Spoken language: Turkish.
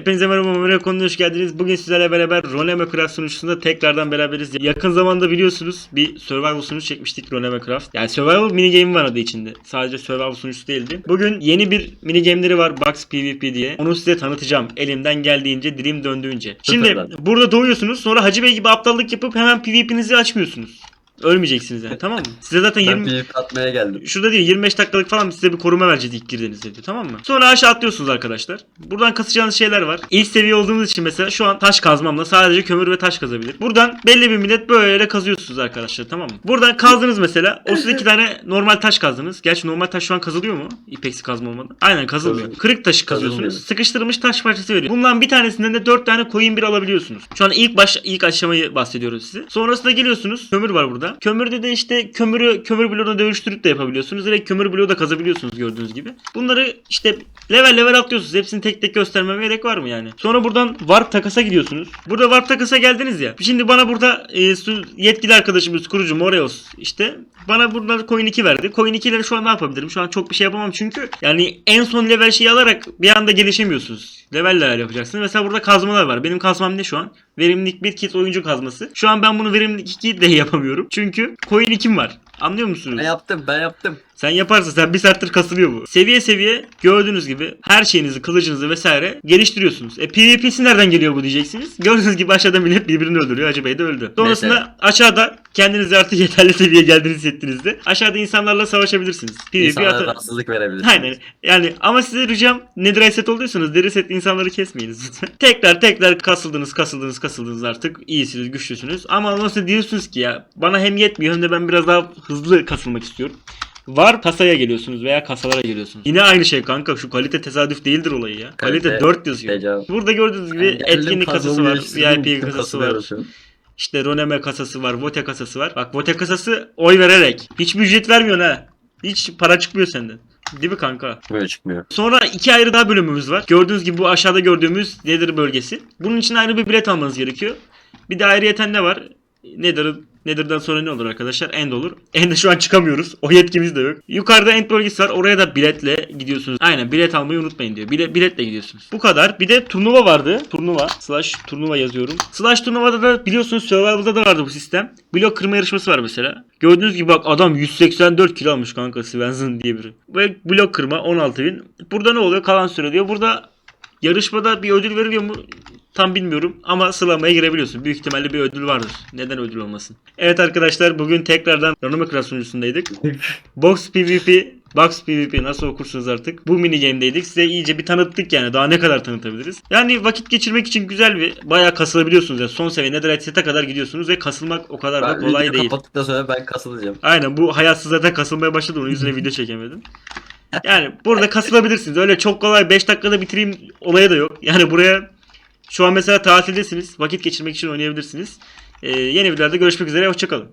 Hepinize merhaba Memre konuya hoş geldiniz. Bugün sizlerle beraber Roneme Craft sunucusunda tekrardan beraberiz. Yakın zamanda biliyorsunuz bir survival sunucu çekmiştik Roneme Craft. Yani survival mini game var adı içinde. Sadece survival sunucusu değildi. Bugün yeni bir mini game'leri var Box PvP diye. Onu size tanıtacağım. Elimden geldiğince, dilim döndüğünce. Şimdi burada doğuyorsunuz. Sonra Hacı Bey gibi aptallık yapıp hemen PvP'nizi açmıyorsunuz. Ölmeyeceksiniz yani tamam mı? Size zaten Ben 20 bir katmaya geldim. Şurada diyor 25 dakikalık falan size bir koruma vereceğiz ilk girdiğinizde diyor tamam mı? Sonra aşağı atlıyorsunuz arkadaşlar. Buradan kasacağınız şeyler var. İlk seviye olduğunuz için mesela şu an taş kazmamla sadece kömür ve taş kazabilir. Buradan belli bir millet böyle kazıyorsunuz arkadaşlar tamam mı? Buradan kazdınız mesela. O size iki tane normal taş kazdınız. Gerçi normal taş şu an kazılıyor mu? İpeksi kazma olmadan. Aynen kazılmıyor. Kazılmıyor. Kırık taşı Kazılmıyor. kazıyorsunuz. Sıkıştırılmış taş parçası veriyor. Bundan bir tanesinden de 4 tane coin bir alabiliyorsunuz. Şu an ilk baş ilk aşamayı bahsediyoruz size. Sonrasında geliyorsunuz. Kömür var burada. Kömürde de işte kömürü kömür bloğuna dönüştürüp de yapabiliyorsunuz. Direkt kömür bloğu da kazabiliyorsunuz gördüğünüz gibi. Bunları işte level level atlıyorsunuz. Hepsini tek tek göstermeme gerek var mı yani? Sonra buradan warp takasa gidiyorsunuz. Burada warp takasa geldiniz ya. Şimdi bana burada e, yetkili arkadaşımız kurucu Moreos işte bana burada coin 2 verdi. Coin 2 ile şu an ne yapabilirim? Şu an çok bir şey yapamam çünkü yani en son level şeyi alarak bir anda gelişemiyorsunuz. Level level yapacaksınız. Mesela burada kazmalar var. Benim kazmam ne şu an? Verimlilik 1 kit oyuncu kazması. Şu an ben bunu verimlilik 2 de yapamıyorum. Çünkü coin 2'm var. Anlıyor musunuz? Ben yaptım ben yaptım. Sen yaparsın sen bir saattir kasılıyor bu. Seviye seviye gördüğünüz gibi her şeyinizi, kılıcınızı vesaire geliştiriyorsunuz. E PvP'si nereden geliyor bu diyeceksiniz. Gördüğünüz gibi aşağıda millet birbirini öldürüyor. Hacı Bey de öldü. Sonrasında Mesela. aşağıda kendinizi artık yeterli seviyeye geldiğinizi hissettiğinizde aşağıda insanlarla savaşabilirsiniz. PvP İnsanlara atı- rahatsızlık verebilir. Aynen. Yani ama size ricam nedir set olduysanız deri set insanları kesmeyiniz lütfen. tekrar tekrar kasıldınız kasıldınız kasıldınız artık iyisiniz güçlüsünüz. Ama nasıl diyorsunuz ki ya bana hem yetmiyor hem de ben biraz daha hızlı kasılmak istiyorum. Var kasaya geliyorsunuz veya kasalara geliyorsunuz. Yine aynı şey kanka şu kalite tesadüf değildir olayı ya. Kalite, Kalite, 4 yazıyor. tecavüz. Burada gördüğünüz gibi geldim, etkinlik kasası var, VIP kasası var. İşte Roneme kasası var, Vote kasası var. Bak Vote kasası oy vererek. Hiçbir ücret vermiyorsun ha. Hiç para çıkmıyor senden. Değil mi kanka? Böyle çıkmıyor. Sonra iki ayrı daha bölümümüz var. Gördüğünüz gibi bu aşağıda gördüğümüz Nether bölgesi. Bunun için ayrı bir bilet almanız gerekiyor. Bir de ayrıyeten ne var? Nether'ın Nether'dan sonra ne olur arkadaşlar? End olur. End'e şu an çıkamıyoruz. O yetkimiz de yok. Yukarıda End bölgesi var. Oraya da biletle gidiyorsunuz. Aynen bilet almayı unutmayın diyor. Bile, biletle gidiyorsunuz. Bu kadar. Bir de turnuva vardı. Turnuva. Slash turnuva yazıyorum. Slash turnuvada da biliyorsunuz Survival'da da vardı bu sistem. Blok kırma yarışması var mesela. Gördüğünüz gibi bak adam 184 kilo almış kanka Svensson diye biri. Ve blok kırma 16.000. Burada ne oluyor? Kalan süre diyor. Burada yarışmada bir ödül veriliyor mu? Tam bilmiyorum ama sıralamaya girebiliyorsun. Büyük ihtimalle bir ödül vardır. Neden ödül olmasın? Evet arkadaşlar bugün tekrardan Ranome Craft sunucusundaydık. Box PvP, Box PvP nasıl okursunuz artık? Bu mini game'deydik. Size iyice bir tanıttık yani. Daha ne kadar tanıtabiliriz? Yani vakit geçirmek için güzel bir bayağı kasılabiliyorsunuz. Yani son seviye Netherite set'e kadar gidiyorsunuz ve kasılmak o kadar da Ben kolay video değil. kapattıktan sonra ben kasılacağım. Aynen bu hayatsız zaten kasılmaya başladı. Onun yüzüne video çekemedim. Yani burada kasılabilirsiniz. Öyle çok kolay 5 dakikada bitireyim olaya da yok. Yani buraya şu an mesela tatildesiniz. Vakit geçirmek için oynayabilirsiniz. Ee, yeni videolarda görüşmek üzere. Hoşçakalın.